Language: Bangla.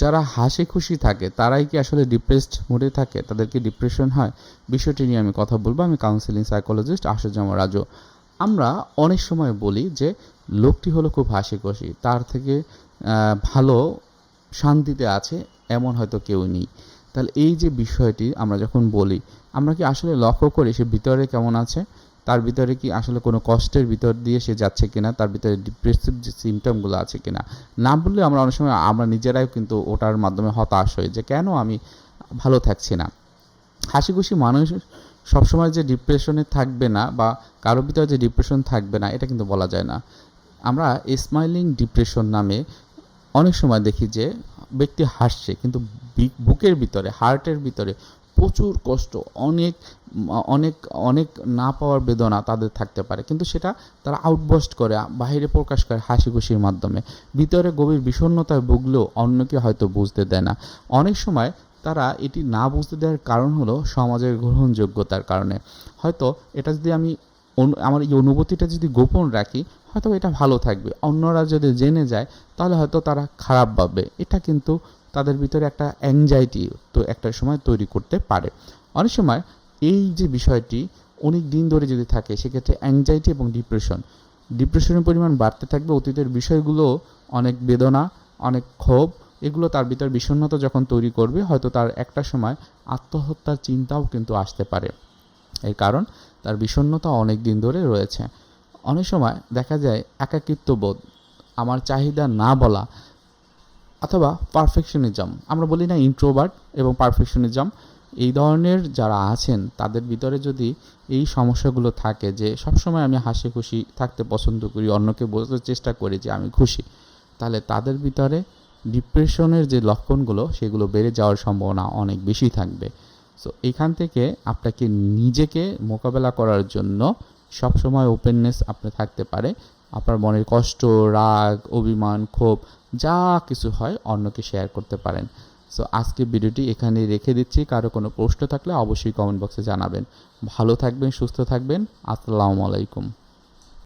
যারা হাসি খুশি থাকে, তারাই কি আসলে ডিপ্রেসড মোডে থাকে? তাদেরকে ডিপ্রেশন হয়? বিষয়টি নিয়ে আমি কথা বলব। আমি কাউন্সিলিং সাইকোলজিস্ট আশুজামা রাজু। আমরা অনেক সময় বলি যে, লোকটি হলো খুব হাসি খুশি। তার থেকে ভালো শান্তিতে আছে, এমন হয়তো কেউ নেই। তাহলে এই যে বিষয়টি আমরা যখন বলি, আমরা কি আসলে লক্ষ্য করি সে ভিতরে কেমন আছে? তার ভিতরে কি আসলে কোনো কষ্টের ভিতর দিয়ে সে যাচ্ছে কিনা, তার ভিতরে ডিপ্রেসিভ যে সিমটমগুলো আছে কিনা, না বললে আমরা অনেক সময় আমরা নিজেরাই কিন্তু ওটার মাধ্যমে হতাশ হই যে কেন আমি ভালো থাকছি না। হাসি খুশি মানুষ সবসময় যে ডিপ্রেশনে থাকবে না বা কারোর ভিতরে যে ডিপ্রেশন থাকবে না, এটা কিন্তু বলা যায় না। আমরা স্মাইলিং ডিপ্রেশন নামে অনেক সময় দেখি যে ব্যক্তি হাসছে কিন্তু বুকের ভিতরে হার্টের ভিতরে প্রচুর কষ্ট, অনেক অনেক অনেক না পাওয়ার বেদনা তাদের থাকতে পারে। কিন্তু সেটা তারা আউটবাস্ট করে বাইরে প্রকাশ করে হাসি খুশির মাধ্যমে। ভিতরে গভীর বিষণ্ণতায় ভুগলেও অন্যকে হয়তো বুঝতে দেয় না। অনেক সময় তারা এটি না বুঝতে দেওয়ার কারণ হলো সমাজের গ্রহণযোগ্যতার কারণে। হয়তো এটা যদি আমি আমার এই অনুভূতিটা যদি গোপন রাখি, হয়তো এটা ভালো থাকবে। অন্যরা যদি জেনে যায়, তাহলে হয়তো তারা খারাপ ভাববে। এটা কিন্তু তাদের ভিতরে একটা অ্যাংজাইটি তো একটা সময় তৈরি করতে পারে। অনেক সময় এই যে বিষয়টি অনেক দিন ধরে যদি থাকে, সেক্ষেত্রে অ্যাংজাইটি এবং ডিপ্রেশন ডিপ্রেশনের পরিমাণ বাড়তে থাকবে, অতীতের বিষয়গুলো অনেক বেদনা, অনেক ক্ষোভ, এগুলো তার ভিতর বিষণ্ণতা যখন তৈরি করবে, হয়তো তার একটা সময় আত্মহত্যার চিন্তাও কিন্তু আসতে পারে। এর কারণ তার বিষণ্ণতা অনেক দিন ধরে রয়েছে। অনেক সময় দেখা যায় একাকিত্ব বোধ আমার চাহিদা না বলা অথবা পারফেকশনিজম আমরা বলি না ইন্ট্রোভার্ট এবং পারফেকশনিজম এই ধরনের যারা আছেন, তাদের ভিতরে যদি এই সমস্যাগুলো থাকে যে সবসময় আমি হাসি খুশি থাকতে পছন্দ করি, অন্যকে বোঝাতে চেষ্টা করি যে আমি খুশি, তাহলে তাদের ভিতরে ডিপ্রেশনের যে লক্ষণগুলো, সেগুলো বেড়ে যাওয়ার সম্ভাবনা অনেক বেশি থাকবে। সো এখান থেকে আপনাকে নিজেকে মোকাবেলা করার জন্য সবসময় ওপেননেস আপনি থাকতে পারে। আপনার মনের কষ্ট, রাগ, অভিমান, ক্ষোভ, যা কিছু হয় অন্যকে শেয়ার করতে পারেন। সো আজকে ভিডিওটি এখানে রেখে দিচ্ছি। কারও কোনো প্রশ্ন থাকলে অবশ্যই কমেন্ট বক্সে জানাবেন। ভালো থাকবেন, সুস্থ থাকবেন। আসসালামু আলাইকুম।